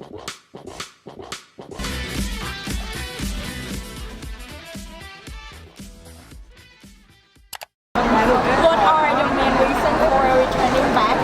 What are main reasons for returning back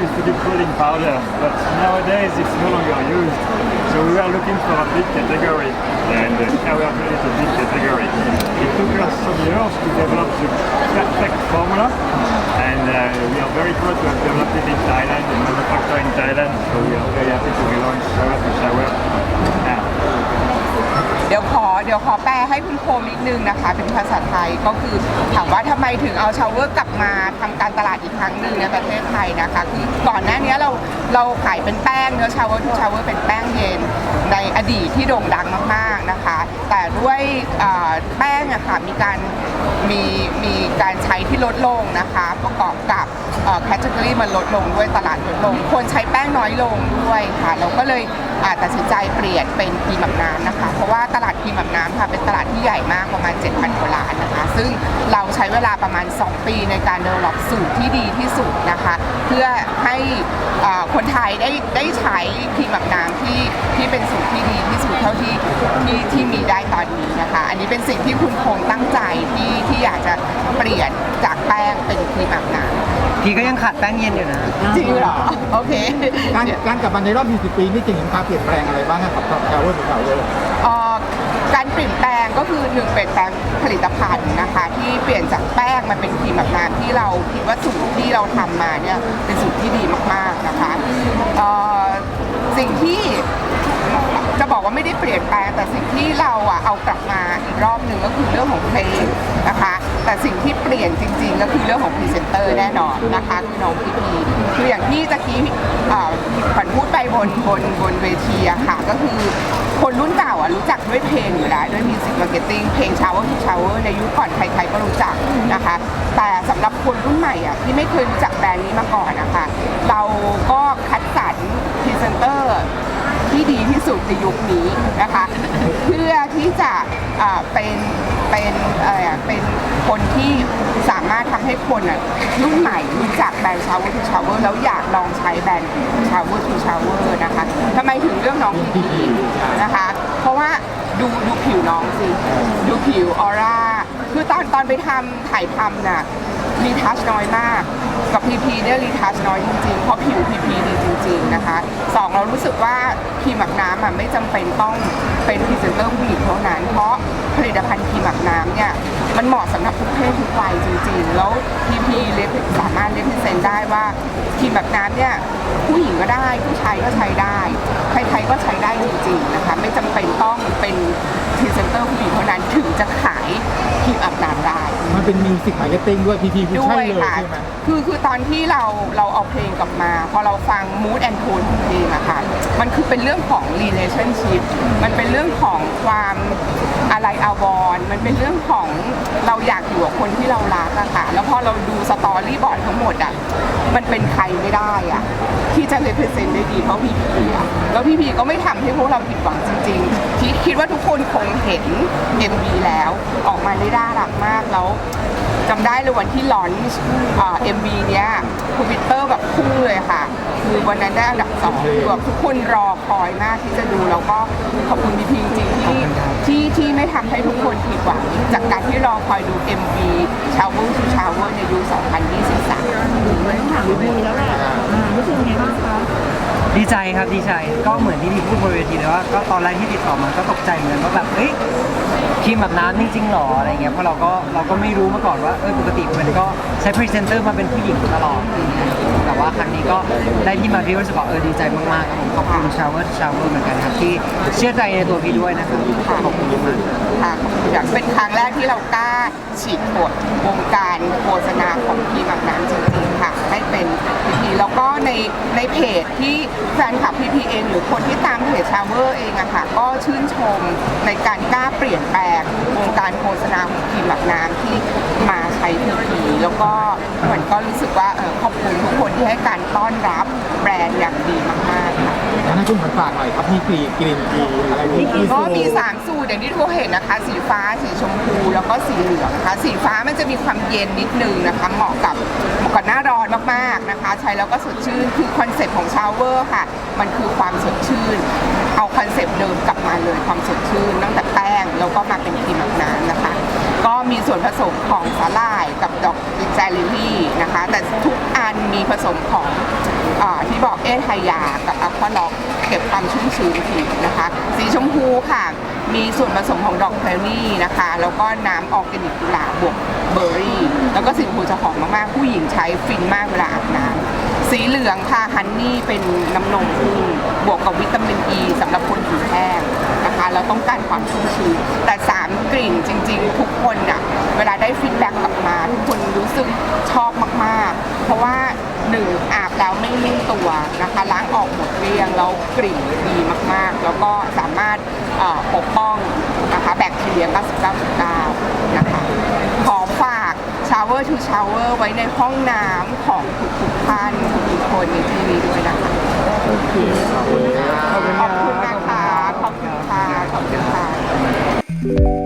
used to powder, but nowadays it's no longer used. So we looking for a big category, and uh, we are a category. It took us some years to develop the perfect formula, and uh, we are very proud to have developed it in Thailand and manufactured in Thailand. So we are very happy to relaunch shower to now. เดี๋ยวขอเดี๋ยวขอแปลให้คุณโคมนิดนึงนะคะ เป็นภาษาไทยก็คือถามว่าทำไมถึงเอาชาวเวอร์กลับมาทำการตลาดอีกครั้งหนึ่งในประเทศไทยนะคะคือก่อนหน้านี้เราเราขายเป็นแป้งเนื้อชาวเวอร์ทูชาวเวอร์เป็นแป้งเย็นในอดีตที่โด่งดังมากๆนะคะ แต่ด้วยแป้งอะค่ะมีการมีมีการใช้ที่ลดลงนะคะประกอบกับแคตตาล็อมันลดลงด้วยตลาดลดลง คนใช้แป้งน้อยลงด้วยค่ะเราก็เลย อ่าตัดสินใจเปลี่ยนเป็นครีมแบบน้ำนะคะ เพราะว่าตลาดครีมแบบน้ำค่ะเป็นตลาดที่ใหญ่มากประมาณ 7,000กว่าล้านนะคะ ซึ่งเราใช้เวลาประมาณ 2 ปีในการเดเวลอปสูตรที่ดีที่สุดนะคะ เพื่อให้คนไทยได้ได้ใช้ครีมแบบน้ำที่ที่เป็นสูตรที่ดี ที่สุดเท่าที่ที่ที่มีได้ตอนนี้นะคะ อันนี้เป็นสิ่งที่คุณคงตั้งใจที่ที่อยากจะเปลี่ยนจากแป้งเป็นครีมอาบน้ำพี่ก็ยังขาดแป้งเย็นอยู่นะจริงเหรอ โอเค การการกลับมาในรอบ20ปีนี่จะเห็นความเปลี่ยนแปลงอะไรบ้างครับกับชาวเวอร์ชาวเวอร์เอ่อการเปลี่ยนแปลงก็คือหนึ่งเปลี่ยนแปลงผลิตภัณฑ์นะคะที่เปลี่ยนจากแป้งมาเป็นครีมแบบน้ำที่เราคิดว่าสูตรที่เราทำมาเนี่ยเป็นสูตรที่ดีมากๆนะคะ ปลี่ยนแปลงแต่สิ่งที่เราอะเอากลับมาอีกรอบหนึ่งก็คือเรื่องของเพลงนะคะ แต่สิ่งที่เปลี่ยนจริง ๆ ก็คือเรื่องของพรีเซนเตอร์แน่นอนนะคะคือน้องพีพีคืออย่างที่ตะกี้เอ่อขวัญพูดไปบนบนบนเวทีอะค่ะก็คือคนรุ่นเก่าอะรู้จักด้วยเพลงอยู่แล้วด้วยมิวสิกมาร์เก็ตติ้งเพลง Shower to Shower ในยุคก่อนใครๆก็รู้จักนะคะ แต่สำหรับคนรุ่นใหม่อะที่ไม่เคยรู้จักแบรนด์นี้มาก่อนนะคะ เราก็คัดสรรพรีเซนเตอร์ ที่ดีที่สุดในยุคนี้นะคะ เพื่อที่จะเป็นเป็นอะไรเป็นคนที่สามารถทำให้คนรุ่นใหม่รู้จักแบรนด์ Shower to Shower แล้วอยากลองใช้แบรนด์ Shower to Shower นะคะทำไมถึงเรื่องน้องพีพีนะคะ เพราะว่าดูดูผิวน้องสิ ดูผิวออร่า คือตอนตอนไปทำถ่ายทำน่ะ รีทัชน้อยมาก กับพีพีเนี่ยรีทัชน้อยจริงๆ เพราะผิวพีพีดีจริง ๆนะคะสองเรารู้สึกว่าครีมอาบน้ำอะไม่จำเป็นต้องเป็นพรีเซนเตอร์ผู้หญิงเท่านั้น เพราะผลิตภัณฑ์ครีมอาบน้ำเนี่ยมันเหมาะสำหรับทุกเพศทุกวัยจริงๆ แล้วพีพีเลสามารถเลพิเซนได้ว่าครีมอาบน้ำเนี่ยผู้หญิงก็ได้ผู้ชายก็ใช้ได้ ใครๆก็ใช้ได้จริงๆนะคะไม่จำเป็นต้อง เป็นมิวสิกมาร์เก็ตติ้งด้วยพีพีคือด้ใช่วยเลยค่ะ ใช่ไหม คือคือตอนที่เราเราเอาเพลงกลับมา พอเราฟัง mood and tone ของเพลงอะค่ะ มันคือเป็นเรื่องของ relationship มันเป็นเรื่องของความอะไรอาวรณ์มันเป็นเรื่องของเราอยากอยู่กับคนที่เรารักอะค่ะ แล้วพอเราดูสตอรี่บอร์ดทั้งหมดอะ มันเป็นใครไม่ได้อะที่จะเลเ r e s e n t ได้ดีเพราะพี่พีอะแล้วพี่พีก็ไม่ทำให้พวกเราผิดหวังจริงๆคิดคิดว่าทุกคนคงเห็น MV แล้ว ออกมาได้ด่ารักมากแล้ว จำได้เลยวันที่ลอนช์เอ็มวีเนี้ยทวิตเตอร์แบบพุ่งเลยค่ะ คือวันนั้นได้อันดับสองคือแบบทุกคนรอคอยมากที่จะดูแล้วก็ขอบคุณพีพีจริงๆที่ที่ที่ไม่ทำให้ทุกคนผิดหวังจากการที่รอคอยดู MV Shower to Shower ในยุค2023 ดีใจครับดีใจก็เหมือนที่พี่พูดบนเวทีเลยว่าก็ตอนแรกที่ติดต่อมาก็ตกใจเหมือนกันว่าแบบเฮ้ยครีมแบบน้ำจริงๆหรออะไรเงี้ยเพราะเราก็เราก็ไม่รู้มาก่อนว่าเออปกติมันก็ใช้พรีเซนเตอร์มาเป็นผู้หญิงตลอด ว่าครั้งนี้ก็ได้ที่มาที่รู้สึกว่าเออดีใจมากๆครับผมขอบคุณชาวเวอร์ชาวเวอร์เหมือนกันครับที่เชื่อใจในตัวพี่ด้วยนะครับขอบคุณมากค่ะอยากเป็นครั้งแรกที่เรากล้าฉีกกฎวงการโฆษณาของพีแบบนั้นจริงๆค่ะให้เป็นพีพีแล้วก็ในในเพจที่แฟนคลับพีพีเองหรือคนที่ตามเพจชาวเวอร์เองอะค่ะก็ชื่นชมในการกล้าเปลี่ยนแปลงวงการโฆษณาของพีแบบน้ำที่มาใช้พีพีแล้ว ก็เหมือนก็รู้สึกว่าเออขอบคุณทุกคนที่ให้การต้อนรับแบรนด์อย่างดีมากๆค่ะงั้นให้คุณขวัญฝากหน่อยครับมีกรีนกรีนทีอะไรมีก็มี 3 สูตรอย่างที่ทุกคนเห็นนะคะ สีฟ้าสีชมพูแล้วก็สีเหลืองนะคะ สีฟ้ามันจะมีความเย็นนิดนึงนะคะ เหมาะกับเหมาะกับหน้าร้อนมากๆนะคะ ใช้แล้วก็สดชื่นคือคอนเซ็ปต์ของชาวเวอร์ค่ะ มันคือความสดชื่น เอาคอนเซ็ปต์เดิมกลับมาเลยความสดชื่นตั้งแต่แป้งแล้วก็มาเป็นครีมแบบน้ำนะคะก็ มีส่วนผสมของสาหร่ายกับดอกแจลิลี่นะคะ แต่ทุกอันมีผสมของอที่บอกเอทไฮยากับอัลฟาล็อกเก็บความชุ่มชื้นผิวนะคะ สีชมพูค่ะ มีส่วนผสมของดอกแพรนี่นะคะ แล้วก็น้ำออร์แกนิกกุหลาบบวกเบอร์รี่ แล้วก็สีชมพูจะหอมมากๆ ผู้หญิงใช้ฟินมากเวลาอาบน้ำสีเหลืองค่ะฮันนี่เป็นน้ำนมพึ่งบวกกับวิตามินอ e ีสำหรับคนผิวแห้ง เราต้องการความชุ่มชื้นแต่ 3 กลิ่นจริง ๆ ทุกคนอะเวลาได้ฟีดแบ็กกลับมา ทุกคนรู้สึกชอบมากๆ เพราะว่าหนึ่งอาบแล้วไม่นิ่มตัวนะคะล้างออกหมดเกลี้ยงแล้วกลิ่นดีมากๆ แล้วก็สามารถเอ่อปกป้องนะคะแบคทีเรีย 99.9 นะคะขอฝาก shower to shower ไว้ในห้องน้ำของทุกๆท่านทุกๆคนในที่นี้ด้วยนะคะขอบคุณนะคะขอบคุณค่ะขอบ ขอบคุณค่ะ